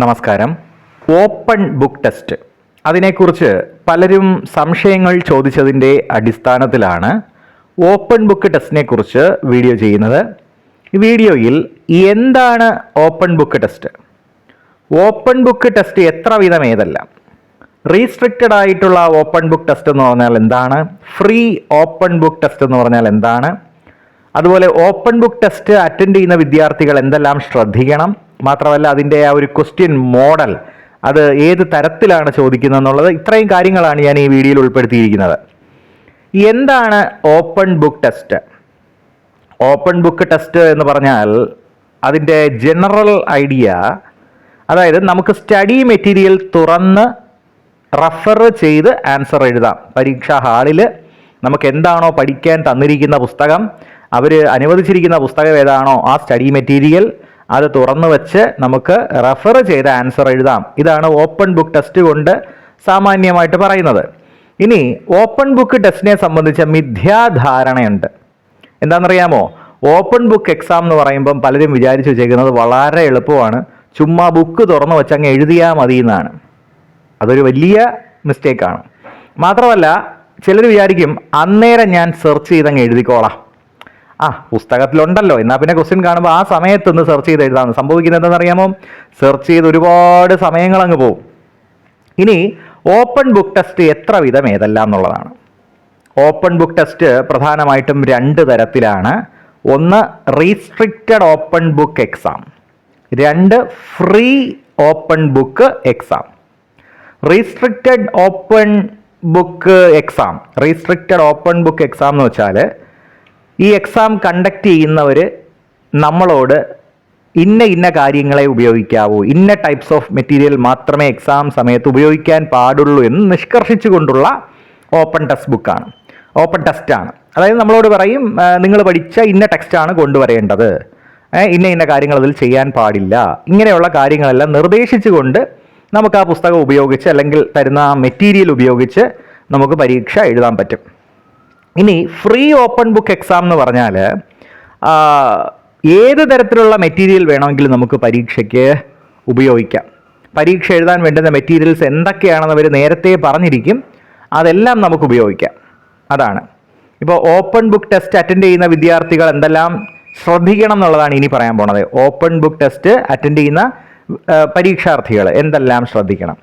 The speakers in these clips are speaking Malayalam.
നമസ്കാരം. ഓപ്പൺ ബുക്ക് ടെസ്റ്റ് അതിനെക്കുറിച്ച് പലരും സംശയങ്ങൾ ചോദിച്ചതിന്റെ അടിസ്ഥാനത്തിലാണ് ഓപ്പൺ ബുക്ക് ടെസ്റ്റിനെ കുറിച്ച് വീഡിയോ ചെയ്യുന്നത് വീഡിയോയിൽ എന്താണ് open book test open book test എത്ര വിധം ഏതല്ല? റീസ്ട്രിക്റ്റഡ് ആയിട്ടുള്ള ഓപ്പൺ ബുക്ക് ടെസ്റ്റ് എന്ന് പറഞ്ഞാൽ എന്താണ്? ഫ്രീ ഓപ്പൺ ബുക്ക് ടെസ്റ്റ് എന്ന് പറഞ്ഞാൽ എന്താണ്? അതുപോലെ ഓപ്പൺ ബുക്ക് ടെസ്റ്റ് അറ്റൻഡ് ചെയ്യുന്ന വിദ്യാർത്ഥികൾ എന്തെല്ലാം ശ്രദ്ധിക്കണം? മാത്രമല്ല അതിന്റെ ആ ഒരു ക്വസ്റ്റ്യൻ മോഡൽ അത് ഏത് തരത്തിലാണ് ചോദിക്കുന്നത് എന്നുള്ളത് ഇത്രയും കാര്യങ്ങളാണ് ഞാൻ ഈ വീഡിയോയിൽ ഉൾപ്പെടുത്തിയിരിക്കുന്നത്. എന്താണ് open book test open book test എന്ന് പറഞ്ഞാൽ അതിന്റെ ജനറൽ ഐഡിയ അതായത് നമുക്ക് സ്റ്റഡി മെറ്റീരിയൽ തുറന്ന് റഫർ ചെയ്ത് ആൻസർ എഴുതാം. പരീക്ഷാ ഹാളിൽ നമുക്ക് എന്താണോ പഠിക്കാൻ തന്നിരിക്കുന്ന പുസ്തകം അവർ അനുവദിച്ചിരിക്കുന്ന പുസ്തകം ഏതാണോ ആ സ്റ്റഡി മെറ്റീരിയൽ അത് തുറന്നു വെച്ച് നമുക്ക് റെഫർ ചെയ്ത് ആൻസർ എഴുതാം. ഇതാണ് ഓപ്പൺ ബുക്ക് ടെസ്റ്റ് കൊണ്ട് സാമാന്യമായിട്ട് പറയുന്നത്. ഇനി ഓപ്പൺ ബുക്ക് ടെസ്റ്റിനെ സംബന്ധിച്ച മിഥ്യാധാരണയുണ്ട്. എന്താണെന്നറിയാമോ? ഓപ്പൺ ബുക്ക് എക്സാം എന്ന് പറയുമ്പം പലരും വിചാരിച്ചു വെച്ചേക്കുന്നത് വളരെ എളുപ്പമാണ്. ചുമ്മാ ബുക്ക് തുറന്നു വെച്ച് അങ്ങ് എഴുതിയാൽ മതി എന്നാണ്. അതൊരു വലിയ മിസ്റ്റേക്കാണ് മാത്രമല്ല ചിലർ വിചാരിക്കും അന്നേരം ഞാൻ സെർച്ച് ചെയ്തങ്ങ് എഴുതിക്കോളാം. ആ പുസ്തകത്തിലുണ്ടല്ലോ. എന്നാൽ പിന്നെ ക്വസ്റ്റ്യൻ കാണുമ്പോൾ ആ സമയത്ത് ഒന്ന് സെർച്ച് ചെയ്ത് എഴുതാമെന്ന് സംഭവിക്കുന്നത് എന്താണെന്നറിയാമോ സെർച്ച് ചെയ്ത് ഒരുപാട് സമയങ്ങൾ അങ്ങ് പോകും ഇനി ഓപ്പൺ ബുക്ക് ടെസ്റ്റ് എത്ര വിധം ഏതെല്ലാം എന്നുള്ളതാണ്. ഓപ്പൺ ബുക്ക് ടെസ്റ്റ് പ്രധാനമായിട്ടും രണ്ട് തരത്തിലാണ്. ഒന്ന് റീസ്ട്രിക്റ്റഡ് ഓപ്പൺ ബുക്ക് എക്സാം രണ്ട് free open book exam restricted open book exam restricted open book exam എന്ന് വെച്ചാൽ ഈ എക്സാം കണ്ടക്ട് ചെയ്യുന്നവർ നമ്മളോട് ഇന്ന ഇന്ന കാര്യങ്ങളെ ഉപയോഗിക്കാവൂ ഇന്ന ടൈപ്സ് ഓഫ് മെറ്റീരിയൽ മാത്രമേ എക്സാം സമയത്ത് ഉപയോഗിക്കാൻ പാടുള്ളൂ എന്ന് നിഷ്കർഷിച്ചുകൊണ്ടുള്ള ഓപ്പൺ ടെക്സ്റ്റ് ബുക്കാണ് ഓപ്പൺ ടെസ്റ്റാണ് അതായത് നമ്മളോട് പറയും നിങ്ങൾ പഠിച്ച ഇന്ന ടെക്സ്റ്റാണ് കൊണ്ടുവരേണ്ടത്. ഇന്ന ഇന്ന കാര്യങ്ങൾ അതിൽ ചെയ്യാൻ പാടില്ല. ഇങ്ങനെയുള്ള കാര്യങ്ങളെല്ലാം നിർദ്ദേശിച്ചുകൊണ്ട് നമുക്ക് ആ പുസ്തകം ഉപയോഗിച്ച് അല്ലെങ്കിൽ തരുന്ന ആ മെറ്റീരിയൽ ഉപയോഗിച്ച് നമുക്ക് പരീക്ഷ എഴുതാൻ പറ്റും. ഇനി ഫ്രീ ഓപ്പൺ ബുക്ക് എക്സാം എന്ന് പറഞ്ഞാൽ ഏത് തരത്തിലുള്ള മെറ്റീരിയൽ വേണമെങ്കിലും നമുക്ക് പരീക്ഷയ്ക്ക് ഉപയോഗിക്കാം. പരീക്ഷ എഴുതാൻ വേണ്ടുന്ന മെറ്റീരിയൽസ് എന്തൊക്കെയാണെന്ന് അവർ നേരത്തെ പറഞ്ഞിരിക്കും. അതെല്ലാം നമുക്ക് ഉപയോഗിക്കാം. അതാണ്. ഇപ്പോൾ ഓപ്പൺ ബുക്ക് ടെസ്റ്റ് അറ്റൻഡ് ചെയ്യുന്ന വിദ്യാർത്ഥികൾ എന്തെല്ലാം ശ്രദ്ധിക്കണം എന്നുള്ളതാണ് ഇനി പറയാൻ പോണത്. ഓപ്പൺ ബുക്ക് ടെസ്റ്റ് അറ്റൻഡ് ചെയ്യുന്ന പരീക്ഷാർത്ഥികൾ എന്തെല്ലാം ശ്രദ്ധിക്കണം.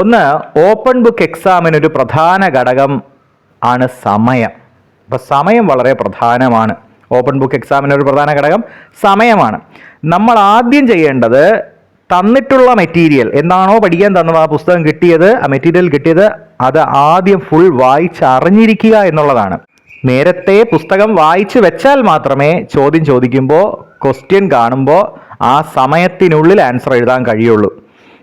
ഒന്ന് ഓപ്പൺ ബുക്ക് എക്സാമിന് ഒരു പ്രധാന ഘടകം ആണ് സമയം. അപ്പോൾ സമയം വളരെ പ്രധാനമാണ്. ഓപ്പൺ ബുക്ക് എക്സാമിന്റെ ഒരു പ്രധാന ഘടകം സമയമാണ്. നമ്മൾ ആദ്യം ചെയ്യേണ്ടത് തന്നിട്ടുള്ള മെറ്റീരിയൽ എന്താണോ പഠിക്കാൻ തന്നത് ആ പുസ്തകം കിട്ടിയത് ആ മെറ്റീരിയൽ കിട്ടിയത് അത് ആദ്യം ഫുൾ വായിച്ച് അറിഞ്ഞിരിക്കുക എന്നുള്ളതാണ്. നേരത്തെ പുസ്തകം വായിച്ചു വെച്ചാൽ മാത്രമേ ചോദ്യം ചോദിക്കുമ്പോൾ ക്വസ്റ്റ്യൻ കാണുമ്പോൾ ആ സമയത്തിനുള്ളിൽ ആൻസർ എഴുതാൻ കഴിയുള്ളൂ.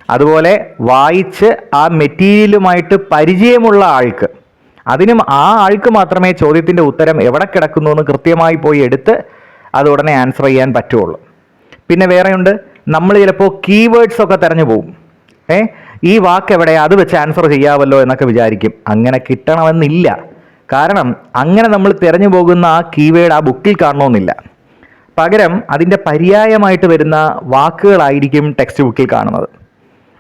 അതുപോലെ വായിച്ച് ആ മെറ്റീരിയലുമായിട്ട് പരിചയമുള്ള ആൾക്ക് അതിനും ആ ആൾക്ക് മാത്രമേ ചോദ്യത്തിന്റെ ഉത്തരം എവിടെ കിടക്കുന്നു എന്ന് കൃത്യമായി പോയി എടുത്ത് അത് ഉടനെ ആൻസർ ചെയ്യാൻ പറ്റുള്ളൂ. പിന്നെ വേറെയുണ്ട് നമ്മൾ ചിലപ്പോൾ കീവേഡ്സ് ഒക്കെ തെരഞ്ഞു പോകും ഏ ഈ വാക്ക് എവിടെയാ അത് വെച്ച് ആൻസർ ചെയ്യാമല്ലോ എന്നൊക്കെ വിചാരിക്കും. അങ്ങനെ കിട്ടണമെന്നില്ല. കാരണം അങ്ങനെ നമ്മൾ തിരഞ്ഞു പോകുന്ന ആ കീവേഡ് ആ ബുക്കിൽ കാണണമെന്നില്ല. പകരം അതിന്റെ പര്യായമായിട്ട് വരുന്ന വാക്കുകളായിരിക്കും ടെക്സ്റ്റ് ബുക്കിൽ കാണുന്നത്.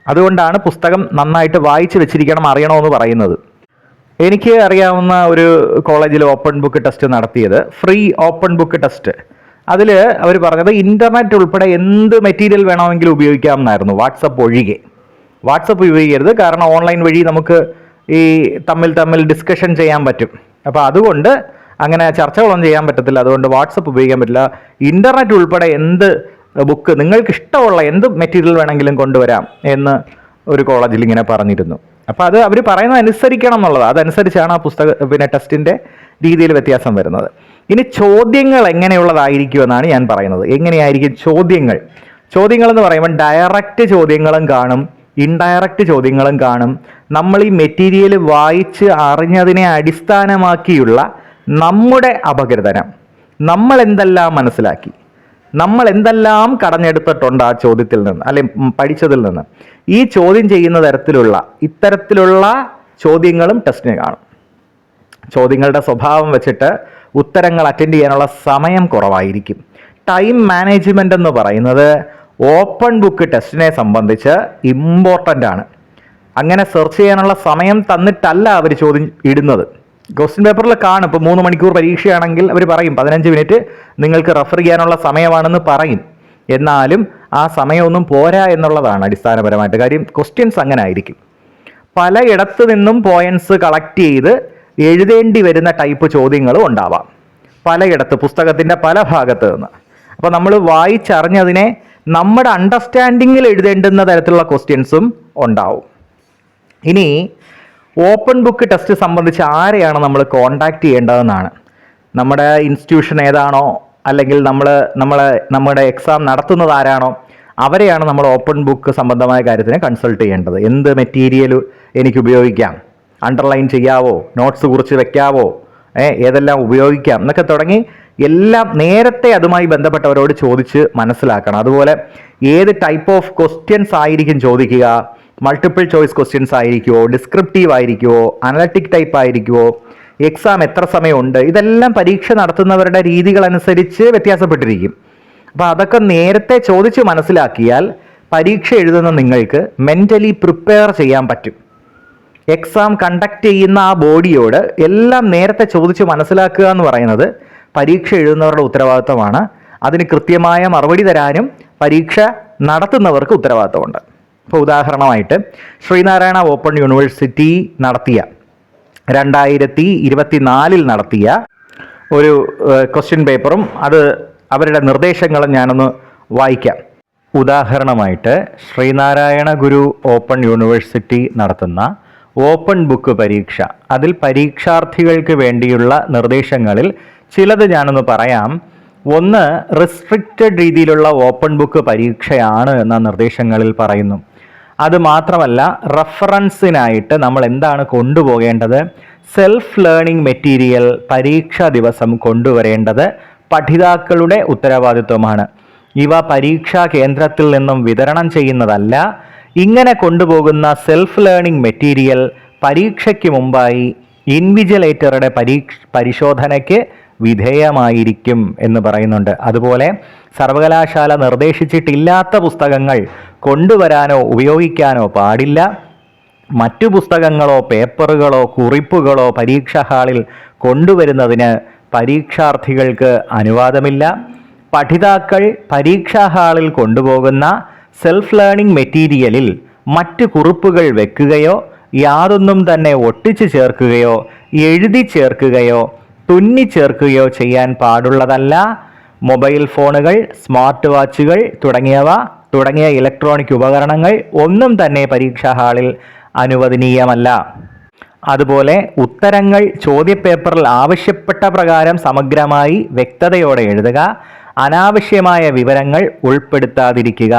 അതുകൊണ്ടാണ് പുസ്തകം നന്നായിട്ട് വായിച്ചു വെച്ചിരിക്കണം അറിയണമെന്ന് പറയുന്നത്. എനിക്ക് അറിയാവുന്ന ഒരു കോളേജിൽ ഓപ്പൺ ബുക്ക് ടെസ്റ്റ് നടത്തിയത്. ഫ്രീ ഓപ്പൺ ബുക്ക് ടെസ്റ്റ് അതിൽ അവർ പറഞ്ഞത് ഇന്റർനെറ്റ് ഉൾപ്പെടെ എന്ത് മെറ്റീരിയൽ വേണമെങ്കിലും ഉപയോഗിക്കാം എന്നായിരുന്നു വാട്സപ്പ് ഒഴികെ. വാട്സപ്പ് ഉപയോഗിക്കരുത്. കാരണം ഓൺലൈൻ വഴി നമുക്ക് ഈ തമ്മിൽ തമ്മിൽ ഡിസ്കഷൻ ചെയ്യാൻ പറ്റും. അപ്പോൾ അതുകൊണ്ട് അങ്ങനെ ചർച്ചകളൊന്നും ചെയ്യാൻ പറ്റത്തില്ല. അതുകൊണ്ട് വാട്സപ്പ് ഉപയോഗിക്കാൻ പറ്റില്ല. ഇന്റർനെറ്റ് ഉൾപ്പെടെ എന്ത് ബുക്ക് നിങ്ങൾക്ക് ഇഷ്ടമുള്ള എന്ത് മെറ്റീരിയൽ വേണമെങ്കിലും കൊണ്ടുവരാം എന്ന് ഒരു കോളേജിൽ ഇങ്ങനെ പറഞ്ഞിരുന്നു. അപ്പോൾ അത് അവർ പറയുന്നത് അനുസരിക്കണം എന്നുള്ളത്. അതനുസരിച്ചാണ് ആ പുസ്തക പിന്നെ ടെസ്റ്റിന്റെ രീതിയിൽ വ്യത്യാസം വരുന്നത്. ഇനി ചോദ്യങ്ങൾ എങ്ങനെയുള്ളതായിരിക്കുമെന്നാണ് ഞാൻ പറയുന്നത്. എങ്ങനെയായിരിക്കും ചോദ്യങ്ങൾ? ചോദ്യങ്ങൾ എന്ന് പറയുമ്പോൾ ഡയറക്റ്റ് ചോദ്യങ്ങളും കാണും ഇൻഡയറക്റ്റ് ചോദ്യങ്ങളും കാണും. നമ്മൾ ഈ മെറ്റീരിയൽ വായിച്ച് അറിഞ്ഞതിനെ അടിസ്ഥാനമാക്കിയുള്ള നമ്മുടെ അപകൃതനം നമ്മൾ എന്തെല്ലാം മനസ്സിലാക്കി? നമ്മൾ എന്തെല്ലാം കടഞ്ഞെടുത്തിട്ടുണ്ട് ആ ചോദ്യത്തിൽ നിന്ന് അല്ലെ പഠിച്ചതിൽ നിന്ന്? ഈ ചോദ്യം ചെയ്യുന്ന തരത്തിലുള്ള ഇത്തരത്തിലുള്ള ചോദ്യങ്ങളും ടെസ്റ്റിന് കാണും. ചോദ്യങ്ങളുടെ സ്വഭാവം വെച്ചിട്ട് ഉത്തരങ്ങൾ അറ്റൻഡ് ചെയ്യാനുള്ള സമയം കുറവായിരിക്കും. ടൈം മാനേജ്മെന്റ് എന്ന് പറയുന്നത് ഓപ്പൺ ബുക്ക് ടെസ്റ്റിനെ സംബന്ധിച്ച് ഇമ്പോർട്ടന്റ് ആണ്. അങ്ങനെ സെർച്ച് ചെയ്യാനുള്ള സമയം തന്നിട്ടല്ല അവർ ചോദ്യം ഇടുന്നത്. ക്വസ്റ്റ്യൻ പേപ്പറിൽ കാണും. ഇപ്പോൾ മൂന്ന് മണിക്കൂർ പരീക്ഷയാണെങ്കിൽ അവർ പറയും പതിനഞ്ച് മിനിറ്റ് നിങ്ങൾക്ക് റെഫർ ചെയ്യാനുള്ള സമയമാണെന്ന് പറയും. എന്നാലും ആ സമയമൊന്നും പോരാ എന്നുള്ളതാണ് അടിസ്ഥാനപരമായിട്ട് കാര്യം. ക്വസ്റ്റ്യൻസ് അങ്ങനെ ആയിരിക്കും. പലയിടത്തു നിന്നും പോയിന്റ്സ് കളക്ട് ചെയ്ത് എഴുതേണ്ടി വരുന്ന ടൈപ്പ് ചോദ്യങ്ങളും ഉണ്ടാവാം. പലയിടത്ത് പുസ്തകത്തിന്റെ പല ഭാഗത്ത് നിന്ന്. അപ്പോൾ നമ്മൾ വായിച്ചറിഞ്ഞതിനെ നമ്മുടെ അണ്ടർസ്റ്റാൻഡിങ്ങിൽ എഴുതേണ്ടുന്ന തരത്തിലുള്ള ക്വസ്റ്റ്യൻസും ഉണ്ടാവും. ഇനി ഓപ്പൺ ബുക്ക് ടെസ്റ്റ് സംബന്ധിച്ച് ആരെയാണ് നമ്മൾ കോണ്ടാക്ട് ചെയ്യേണ്ടതെന്നാണ്. നമ്മുടെ ഇൻസ്റ്റിറ്റ്യൂഷൻ ഏതാണോ അല്ലെങ്കിൽ നമ്മൾ നമ്മളെ നമ്മുടെ എക്സാം നടത്തുന്നത് ആരാണോ അവരെയാണ് നമ്മൾ ഓപ്പൺ ബുക്ക് സംബന്ധമായ കാര്യത്തിന് കൺസൾട്ട് ചെയ്യേണ്ടത്. എന്ത് മെറ്റീരിയൽ എനിക്ക് ഉപയോഗിക്കാം? അണ്ടർലൈൻ ചെയ്യാവോ? നോട്ട്സ് കുറിച്ച് വെക്കാവോ? ഏതെല്ലാം ഉപയോഗിക്കാം? എന്നൊക്കെ തുടങ്ങി എല്ലാം നേരത്തെ അതുമായി ബന്ധപ്പെട്ടവരോട് ചോദിച്ച് മനസ്സിലാക്കണം. അതുപോലെ ഏത് ടൈപ്പ് ഓഫ് ക്വസ്റ്റ്യൻസ് ആയിരിക്കും ചോദിക്കുക? മൾട്ടിപ്പിൾ ചോയ്സ് ക്വസ്റ്റ്യൻസ് ആയിരിക്കുമോ ഡിസ്ക്രിപ്റ്റീവ് ആയിരിക്കുമോ അനലറ്റിക് ടൈപ്പ് ആയിരിക്കുമോ എക്സാം എത്ര സമയമുണ്ട് ഇതെല്ലാം പരീക്ഷ നടത്തുന്നവരുടെ രീതികളനുസരിച്ച് വ്യത്യാസപ്പെട്ടിരിക്കും. അപ്പോൾ അതൊക്കെ നേരത്തെ ചോദിച്ച് മനസ്സിലാക്കിയാൽ പരീക്ഷ എഴുതുന്ന നിങ്ങൾക്ക് മെന്റലി പ്രിപ്പയർ ചെയ്യാൻ പറ്റും. എക്സാം കണ്ടക്ട് ചെയ്യുന്ന ആ ബോഡിയോട് എല്ലാം നേരത്തെ ചോദിച്ച് മനസ്സിലാക്കുക എന്ന് പറയുന്നത് പരീക്ഷ എഴുതുന്നവരുടെ ഉത്തരവാദിത്തമാണ് അതിന് കൃത്യമായ മറുപടി തരാനും പരീക്ഷ നടത്തുന്നവർക്ക് ഉത്തരവാദിത്തമുണ്ട് ഇപ്പോൾ ഉദാഹരണമായിട്ട് ശ്രീനാരായണ ഓപ്പൺ യൂണിവേഴ്സിറ്റി നടത്തിയ രണ്ടായിരത്തി ഇരുപത്തിനാലിൽ നടത്തിയ ഒരു ക്വസ്റ്റ്യൻ പേപ്പറും അത് അവരുടെ നിർദ്ദേശങ്ങളും ഞാനൊന്ന് വായിക്കാം. ഉദാഹരണമായിട്ട് ശ്രീനാരായണ ഗുരു ഓപ്പൺ യൂണിവേഴ്സിറ്റി നടത്തുന്ന ഓപ്പൺ ബുക്ക് പരീക്ഷ അതിൽ പരീക്ഷാർത്ഥികൾക്ക് വേണ്ടിയുള്ള നിർദ്ദേശങ്ങളിൽ ചിലത് ഞാനൊന്ന് പറയാം. ഒന്ന് റെസ്ട്രിക്റ്റഡ് രീതിയിലുള്ള ഓപ്പൺ ബുക്ക് പരീക്ഷയാണ് എന്ന നിർദ്ദേശങ്ങളിൽ പറയുന്നു. അത് മാത്രമല്ല റഫറൻസിനായിട്ട് നമ്മൾ എന്താണ് കൊണ്ടുപോകേണ്ടത്? സെൽഫ് ലേണിംഗ് മെറ്റീരിയൽ പരീക്ഷാ ദിവസം കൊണ്ടുവരേണ്ടത് പഠിതാക്കളുടെ ഉത്തരവാദിത്വമാണ്. ഇവ പരീക്ഷാ കേന്ദ്രത്തിൽ നിന്നും വിതരണം ചെയ്യുന്നതല്ല ഇങ്ങനെ കൊണ്ടുപോകുന്ന സെൽഫ് ലേണിംഗ് മെറ്റീരിയൽ പരീക്ഷയ്ക്ക് മുമ്പായി ഇൻവിജിലേറ്ററുടെ പരീക്ഷ പരിശോധനയ്ക്ക് വിധേയമായിരിക്കും എന്ന് പറയുന്നുണ്ട്. അതുപോലെ സർവകലാശാല നിർദ്ദേശിച്ചിട്ടില്ലാത്ത പുസ്തകങ്ങൾ കൊണ്ടുവരാനോ ഉപയോഗിക്കാനോ പാടില്ല. മറ്റു പുസ്തകങ്ങളോ പേപ്പറുകളോ കുറിപ്പുകളോ പരീക്ഷാ ഹാളിൽ കൊണ്ടുവരുന്നതിന് പരീക്ഷാർത്ഥികൾക്ക് അനുവാദമില്ല. പഠിതാക്കൾ പരീക്ഷാ ഹാളിൽ കൊണ്ടുപോകുന്ന സെൽഫ് ലേണിംഗ് മെറ്റീരിയലിൽ മറ്റ് കുറിപ്പുകൾ വെക്കുകയോ യാതൊന്നും തന്നെ ഒട്ടിച്ചു ചേർക്കുകയോ എഴുതി ചേർക്കുകയോ തുന്നി ചേർക്കുകയോ ചെയ്യാൻ പാടുള്ളതല്ല. മൊബൈൽ ഫോണുകൾ സ്മാർട്ട് വാച്ചുകൾ തുടങ്ങിയവ തുടങ്ങിയ ഇലക്ട്രോണിക് ഉപകരണങ്ങൾ ഒന്നും തന്നെ പരീക്ഷാ ഹാളിൽ അനുവദനീയമല്ല. അതുപോലെ ഉത്തരങ്ങൾ ചോദ്യപേപ്പറിൽ ആവശ്യപ്പെട്ട പ്രകാരം സമഗ്രമായി വ്യക്തതയോടെ എഴുതുക അനാവശ്യമായ വിവരങ്ങൾ ഉൾപ്പെടുത്താതിരിക്കുക.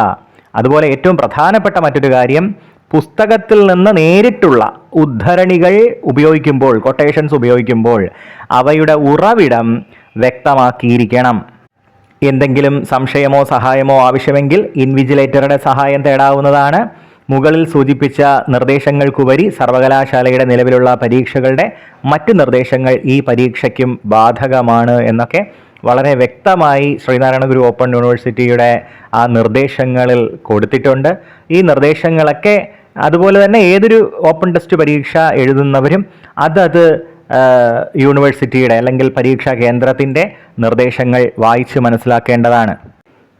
അതുപോലെ ഏറ്റവും പ്രധാനപ്പെട്ട മറ്റൊരു കാര്യം പുസ്തകത്തിൽ നിന്ന് നേരിട്ടുള്ള ഉദ്ധരണികൾ ഉപയോഗിക്കുമ്പോൾ കൊട്ടേഷൻസ് ഉപയോഗിക്കുമ്പോൾ അവയുടെ ഉറവിടം വ്യക്തമാക്കിയിരിക്കണം. എന്തെങ്കിലും സംശയമോ സഹായമോ ആവശ്യമെങ്കിൽ ഇൻവിജിലേറ്ററുടെ സഹായം തേടാവുന്നതാണ്. മുകളിൽ സൂചിപ്പിച്ച നിർദ്ദേശങ്ങൾക്കുപരി സർവകലാശാലയുടെ നിലവിലുള്ള പരീക്ഷകളുടെ മറ്റ് നിർദ്ദേശങ്ങൾ ഈ പരീക്ഷയ്ക്കും ബാധകമാണ് എന്നൊക്കെ വളരെ വ്യക്തമായി ശ്രീനാരായണ ഗുരു ഓപ്പൺ യൂണിവേഴ്സിറ്റിയുടെ ആ നിർദ്ദേശങ്ങളിൽ കൊടുത്തിട്ടുണ്ട്. ഈ നിർദ്ദേശങ്ങളൊക്കെ അതുപോലെ തന്നെ ഏതൊരു ഓപ്പൺ ടെസ്റ്റ് പരീക്ഷ എഴുതുന്നവരും അതത് യൂണിവേഴ്സിറ്റിയുടെ അല്ലെങ്കിൽ പരീക്ഷാ കേന്ദ്രത്തിന്റെ നിർദ്ദേശങ്ങൾ വായിച്ച് മനസ്സിലാക്കേണ്ടതാണ്.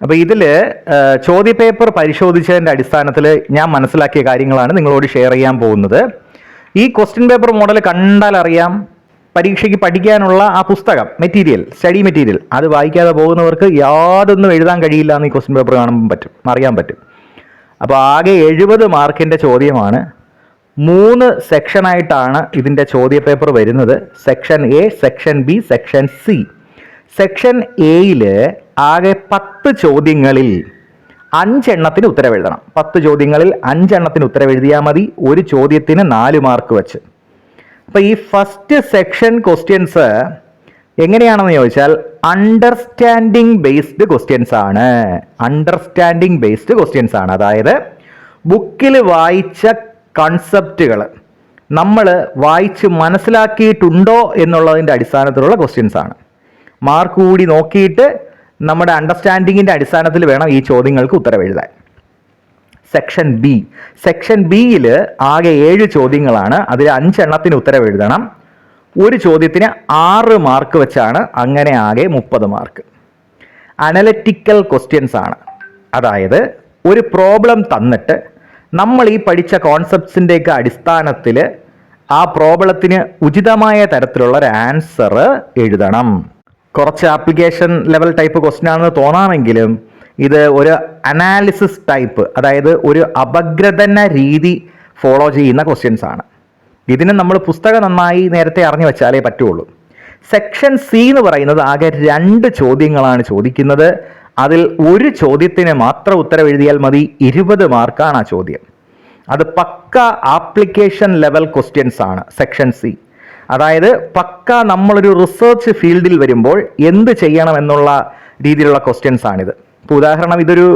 അപ്പോൾ ഇതിൽ ചോദ്യപേപ്പർ പരിശോധിച്ചതിന്റെ അടിസ്ഥാനത്തിൽ ഞാൻ മനസ്സിലാക്കിയ കാര്യങ്ങളാണ് നിങ്ങളോട് ഷെയർ ചെയ്യാൻ പോകുന്നത്. ഈ ക്വസ്റ്റ്യൻ പേപ്പർ മോഡൽ കണ്ടാൽ അറിയാം പരീക്ഷയ്ക്ക് പഠിക്കാനുള്ള ആ പുസ്തകം മെറ്റീരിയൽ സ്റ്റഡി മെറ്റീരിയൽ അത് വായിക്കാതെ പോകുന്നവർക്ക് യാതൊന്നും എഴുതാൻ കഴിയില്ല എന്ന് ഈ ക്വസ്റ്റ്യൻ പേപ്പർ കാണുമ്പോൾ പറ്റും അറിയാൻ പറ്റും. അപ്പോൾ ആകെ എഴുപത് മാർക്കിന്റെ ചോദ്യമാണ് മൂന്ന് സെക്ഷനായിട്ടാണ് ഇതിന്റെ ചോദ്യപേപ്പർ വരുന്നത്. Section A section B section C section എയിൽ ആകെ പത്ത് ചോദ്യങ്ങളിൽ അഞ്ചെണ്ണത്തിന് ഉത്തരവെഴുതണം. പത്ത് ചോദ്യങ്ങളിൽ അഞ്ചെണ്ണത്തിന് ഉത്തരവെഴുതിയാൽ മതി. ഒരു ചോദ്യത്തിന് നാല് മാർക്ക് വെച്ച്. അപ്പോൾ ഈ ഫസ്റ്റ് സെക്ഷൻ ക്വസ്റ്റ്യൻസ് എങ്ങനെയാണെന്ന് ചോദിച്ചാൽ അണ്ടർസ്റ്റാൻഡിങ് ബേസ്ഡ് ക്വസ്റ്റ്യൻസ് ആണ്. അണ്ടർസ്റ്റാൻഡിങ് ബേസ്ഡ് ക്വസ്റ്റ്യൻസ് ആണ്. അതായത് ബുക്കിൽ വായിച്ച കൺസെപ്റ്റുകൾ നമ്മൾ വായിച്ച് മനസ്സിലാക്കിയിട്ടുണ്ടോ എന്നുള്ളതിന്റെ അടിസ്ഥാനത്തിലുള്ള ക്വസ്റ്റ്യൻസ് ആണ്. മാർക്ക് കൂടി നോക്കിയിട്ട് നമ്മുടെ അണ്ടർസ്റ്റാൻഡിങ്ങിന്റെ അടിസ്ഥാനത്തിൽ വേണം ഈ ചോദ്യങ്ങൾക്ക് ഉത്തരം എഴുതാൻ. സെക്ഷൻ ബി സെക്ഷൻ ബിയിൽ ആകെ ഏഴ് ചോദ്യങ്ങളാണ്. അതിൽ അഞ്ചെണ്ണത്തിന് ഉത്തരം എഴുതണം. ഒരു ചോദ്യത്തിന് ആറ് മാർക്ക് വെച്ചാണ് അങ്ങനെ ആകെ മുപ്പത് മാർക്ക് അനലറ്റിക്കൽ ക്വസ്റ്റ്യൻസ് ആണ്. അതായത് ഒരു പ്രോബ്ലം തന്നിട്ട് നമ്മൾ ഈ പഠിച്ച കോൺസെപ്റ്റ്സിന്റെയൊക്കെ അടിസ്ഥാനത്തിൽ ആ പ്രോബ്ലത്തിന് ഉചിതമായ തരത്തിലുള്ള ഒരു ആൻസർ എഴുതണം. കുറച്ച് ആപ്ലിക്കേഷൻ ലെവൽ ടൈപ്പ് ക്വസ്റ്റ്യൻ ആണെന്ന് തോന്നാമെങ്കിലും ഇത് ഒരു അനാലിസിസ് ടൈപ്പ് അതായത് ഒരു അപഗ്രഥന രീതി ഫോളോ ചെയ്യുന്ന ക്വസ്റ്റ്യൻസ് ആണ്. ഇതിന് നമ്മൾ പുസ്തകം നന്നായി നേരത്തെ അറിഞ്ഞു വെച്ചാലേ പറ്റുള്ളൂ. സെക്ഷൻ സി എന്ന് പറയുന്നത് ആകെ രണ്ട് ചോദ്യങ്ങളാണ് ചോദിക്കുന്നത്. അതിൽ ഒരു ചോദ്യത്തിന് മാത്രം ഉത്തരം എഴുതിയാൽ മതി. ഇരുപത് മാർക്കാണ് ആ ചോദ്യം. അത് പക്ക ആപ്ലിക്കേഷൻ ലെവൽ ക്വസ്റ്റ്യൻസ് ആണ് സെക്ഷൻ സി. അതായത് പക്ക നമ്മളൊരു റിസർച്ച് ഫീൽഡിൽ വരുമ്പോൾ എന്ത് ചെയ്യണം എന്നുള്ള രീതിയിലുള്ള ക്വസ്റ്റ്യൻസ് ആണിത്. ഇപ്പോൾ ഉദാഹരണം ഇതൊരു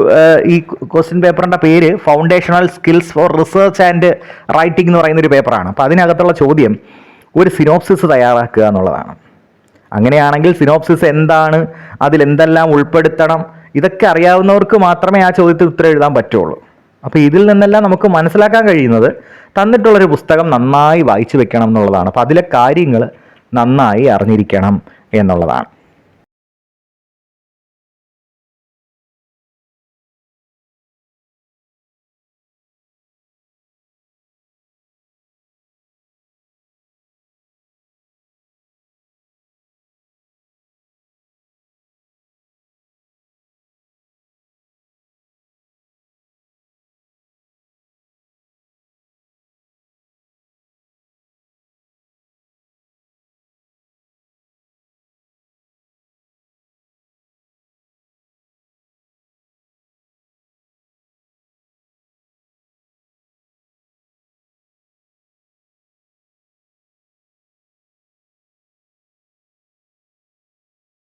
ഈ ക്വസ്റ്റ്യൻ പേപ്പറിന്റെ പേര് foundational skills for research and writing എന്ന് പറയുന്ന ഒരു പേപ്പറാണ്. അപ്പോൾ അതിനകത്തുള്ള ചോദ്യം ഒരു സിനോപ്സിസ് തയ്യാറാക്കുക എന്നുള്ളതാണ്. അങ്ങനെയാണെങ്കിൽ സിനോപ്സിസ് എന്താണ്? അതിൽ എന്തെല്ലാം ഉൾപ്പെടുത്തണം? ഇതൊക്കെ അറിയാവുന്നവർക്ക് മാത്രമേ ആ ചോദ്യത്തിന് ഉത്തരം എഴുതാൻ പറ്റുള്ളൂ. അപ്പോൾ ഇതിൽ നിന്നെല്ലാം നമുക്ക് മനസ്സിലാക്കാൻ കഴിയുന്നത് തന്നിട്ടുള്ളൊരു പുസ്തകം നന്നായി വായിച്ചു വെക്കണം എന്നുള്ളതാണ്. അപ്പോൾ അതിലെ കാര്യങ്ങൾ നന്നായി അറിഞ്ഞിരിക്കണം എന്നുള്ളതാണ്.